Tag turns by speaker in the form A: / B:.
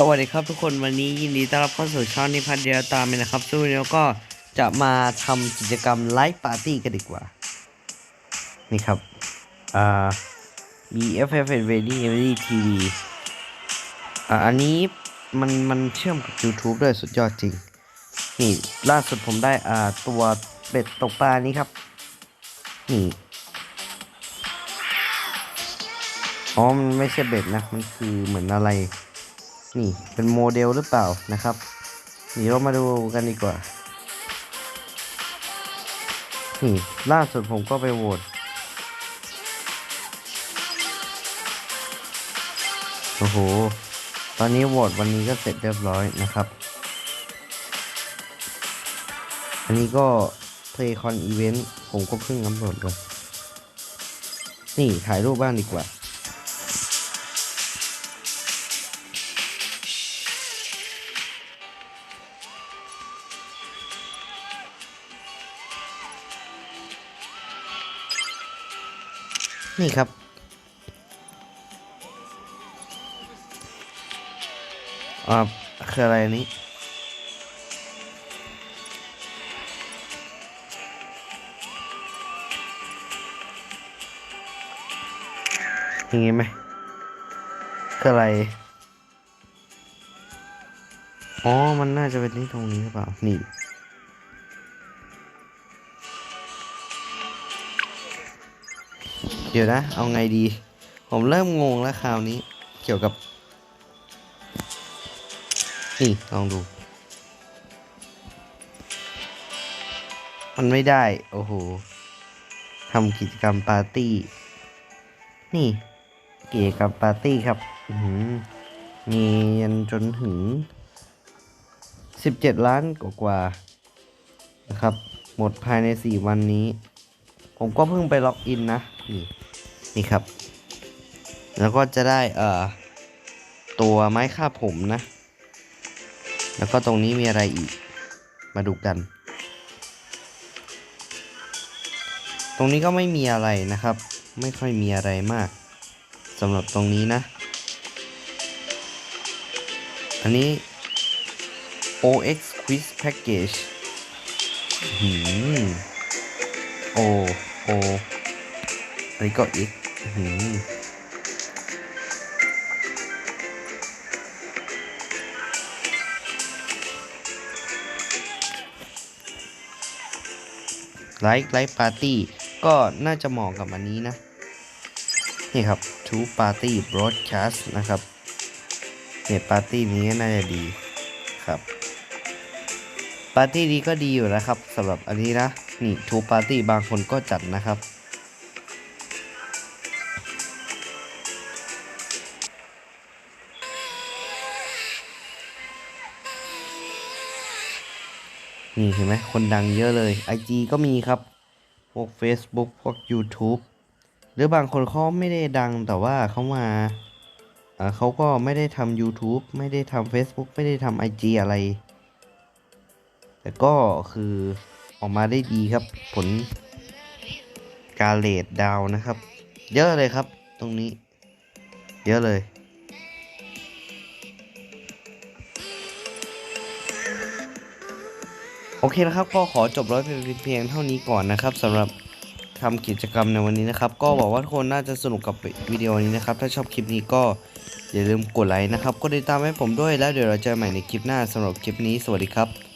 A: สวัสดีครับทุกคนวันนี้ยินดีต้อนรับเข้าสู่ช่องนิพัฒน์เดียวตามเลยนะครับซึ่งวันนี้เราก็จะมาทำกิจกรรมไลฟ์ปาร์ตี้กันดีกว่า นี่ครับอ่า BFF Ready Every TV อ่าอันนี้มันมันเชื่อมกับ YouTube ด้วยสุดยอดจริง นี่ล่าสุดผมได้อ่าตัวเบ็ดตกปลานี้ครับ นี่อ๋อมันไม่ใช่เบ็ดนะ มันคือเหมือนอะไร นี่เป็นโมเดลหรือเปล่านะครับนี่เรามาดูกันดีกว่า นี่ล่าสุดผมก็ไปโหวตโอ้โห ตอนนี้โหวตวันนี้ก็เสร็จเรียบร้อยนะครับ อันนี้ก็ PlayCon Event ผมก็เพิ่งอัปโหลดเลยนี่ถ่ายรูปบ้างดีกว่า นี่ครับ อ่าคืออะไรนนี้อย่างงี้ไหมคืออะไร อ๋อ มันน่าจะเป็นที่ตรงนี้หรือเปล่า นี่ เดี๋ยวนะ เอาไงดี ผมเริ่มงงแล้วคราวนี้ เกี่ยวกับ นี่ ลองดู มันไม่ได้ โอ้โหทำกิจกรรมปาร์ตี้ นี่กิจกรรมปาร์ตี้ครับอื้อหือมียันจนถึง 17 ล้านกว่าๆนะครับ หมดภายใน 4 วันนี้ ผมก็เพิ่งไปล็อกอินนะนี่ นี่ครับ แล้วก็จะได้เอ่อตัวไม้คาบผมนะ แล้วก็ตรงนี้มีอะไรอีก มาดูกัน ตรงนี้ก็ไม่มีอะไรนะครับ ไม่ค่อยมีอะไรมากสำหรับตรงนี้นะ อันนี้ OX Quiz Package หืมโอโออันนี้ก็อีก ไลฟ์ไลฟ์ปาร์ตี้ก็น่าจะเหมาะกับอันนี้นะ นี่ครับ Two Party Broadcast นะครับเนี่ยปาร์ตี้นี้น่าจะดีครับปาร์ตี้นี้ก็ดีอยู่นะครับสำหรับอันนี้นะนี่ Two Party บางคนก็จัดนะครับ นี่เห็นไหมคนดังเยอะเลย IG ก็มีครับ พวก Facebook พวก YouTube หรือบางคนเขาไม่ได้ดังแต่ว่าเขามาเขาก็ไม่ได้ทำ YouTube ไม่ได้ทำ Facebook ไม่ได้ทำ IG อะไร แต่ก็คือออกมาได้ดีครับ ผลการเลดดาวนะครับ เยอะเลยครับ ตรงนี้ เยอะเลย โอเคนะครับก็ขอจบร้อยเพียงเท่านี้ก่อนนะครับสำหรับทำกิจกรรมในวันนี้นะครับ ก็หวังว่าทุกคนน่าจะสนุกกับวิดีโอนี้นะครับ ถ้าชอบคลิปนี้ก็อย่าลืมกดไลค์นะครับ กดติดตามให้ผมด้วยแล้วเดี๋ยวเราเจอกันใหม่ในคลิปหน้าสำหรับคลิปนี้สวัสดีครับ